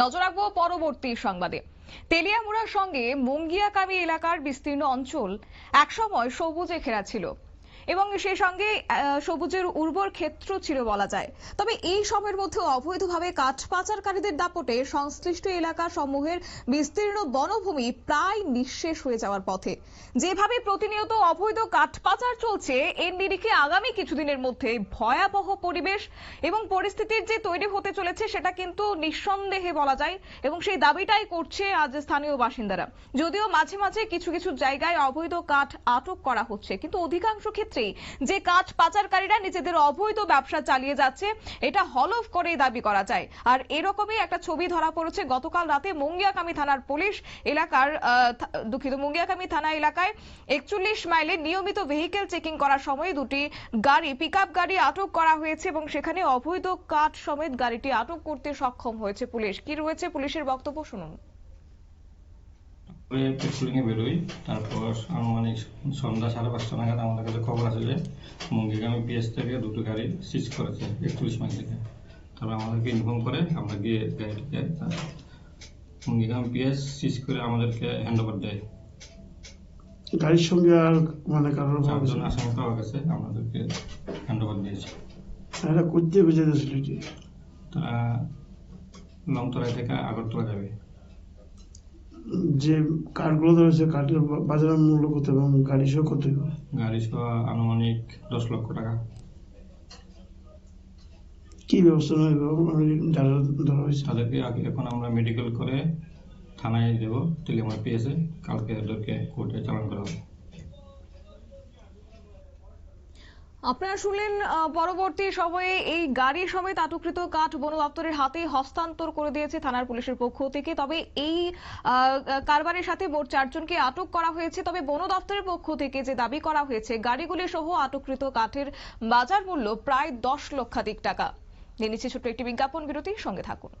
নজর রাখব পরবর্তী সংবাদে। তেলিয়ামুড়ার সঙ্গে মুঙ্গিয়াকামী এলাকার বিস্তীর্ণ অঞ্চল একসময় সবুজে ঘেরা ছিল। এবং সেই সঙ্গে সবুজের উর্বর ক্ষেত্র ছিল বলা যায়। তবে এই সময়ের মধ্যে অবৈধভাবে কাঠ পাচারকারীদের দাপটে সংশ্লিষ্ট এলাকা সমূহের বিস্তীর্ণ বনভূমি প্রায় নিঃশেষ হয়ে যাওয়ার পথে। যেভাবে প্রতিনিয়ত অবৈধ কাঠ পাচার চলছে এর নিরিখে আগামী কিছুদিনের মধ্যে ভয়াবহ পরিবেশ এবং পরিস্থিতির যে তৈরি হতে চলেছে সেটা কিন্তু নিঃসন্দেহে বলা যায় এবং সেই দাবিটাই করছে আজ স্থানীয় বাসিন্দারা। যদিও মাঝে মাঝে কিছু কিছু জায়গায় অবৈধ কাঠ আটক করা হচ্ছে, কিন্তু অধিকাংশ ক্ষেত্রেই যে কাঠ পাচারকারীরা নিজেদের অবৈধ ব্যবসা চালিয়ে যাচ্ছে, এটা হলফ করে দাবি করা যায়। আর এরকমই একটা ছবি ধরা পড়েছে, গতকাল রাতে মুঙ্গিয়াকামি থানার পুলিশ এলাকার দুঃখিত, মুঙ্গিয়াকামি থানা এলাকায় একচল্লিশ মাইলে নিয়মিত ভেহিকেল চেকিং করার সময় দুটি গাড়ি পিকআপ গাড়ি আটক করা হয়েছে এবং সেখানে অবৈধ কাঠ সমেত গাড়িটি আটক করতে সক্ষম হয়েছে পুলিশ। কি রয়েছে পুলিশের বক্তব্য শুনুন। পেট্রোলিংয়ে বেরোই তারপর আনুমানিক সন্ধ্যা সাড়ে পাঁচটা নাগাদ আমাদের কাছে খবর আসে যে মুঙ্গিগামী পিএস থেকে দুটো গাড়ি সিজ করেছে একচল্লিশ মাইল থেকে। তারপর আমাদেরকে ইনফর্ম করে আমরা গিয়ে গাড়িটিকে মুঙ্গিগামী পিএস সিজ করে আমাদেরকে হ্যান্ড ওভার দেয়। গাড়ির সঙ্গে আর মানে কারোর চারজন আসামি পাওয়া গেছে আমাদেরকে হ্যান্ড ওভার দিয়েছে এটা করতে বুঝাইতেছিল কি তারা লংতরাই থেকে আগরতলা যাবে। যে কাঠগুলো ধরেছে কাঠের বা- বাজারের মূল্য কত এবং গাড়ি সহ কত? গাড়ি সহ আনুমানিক দশ লক্ষ টাকা। কি ব্যবস্থা নেবে যারা ধরা হয়েছে? তাদেরকে আগে এখন আমরা মেডিকেল করে থানায় দেব। তেলিয়ামা পেয়েছে। কালকে ওদেরকে কোর্টে চালান করা হবে। আপনারা শুনলেন পরবর্তী সময়ে এই গাড়ি সমেত আটককৃত কাঠ বন দপ্তরের হাতে হস্তান্তর করে দিয়েছে থানার পুলিশের পক্ষ থেকে। তবে এই কারবারের সাথে মোট চারজনকে আটক করা হয়েছে। তবে বন দপ্তরের পক্ষ থেকে যে দাবি করা হয়েছে, গাড়িগুলি সহ আটককৃত কাঠের বাজার মূল্য প্রায় দশ লক্ষাধিক টাকা। নিয়ে নিচ্ছে ছোট্ট একটি বিজ্ঞাপন বিরতি সঙ্গে থাকুন।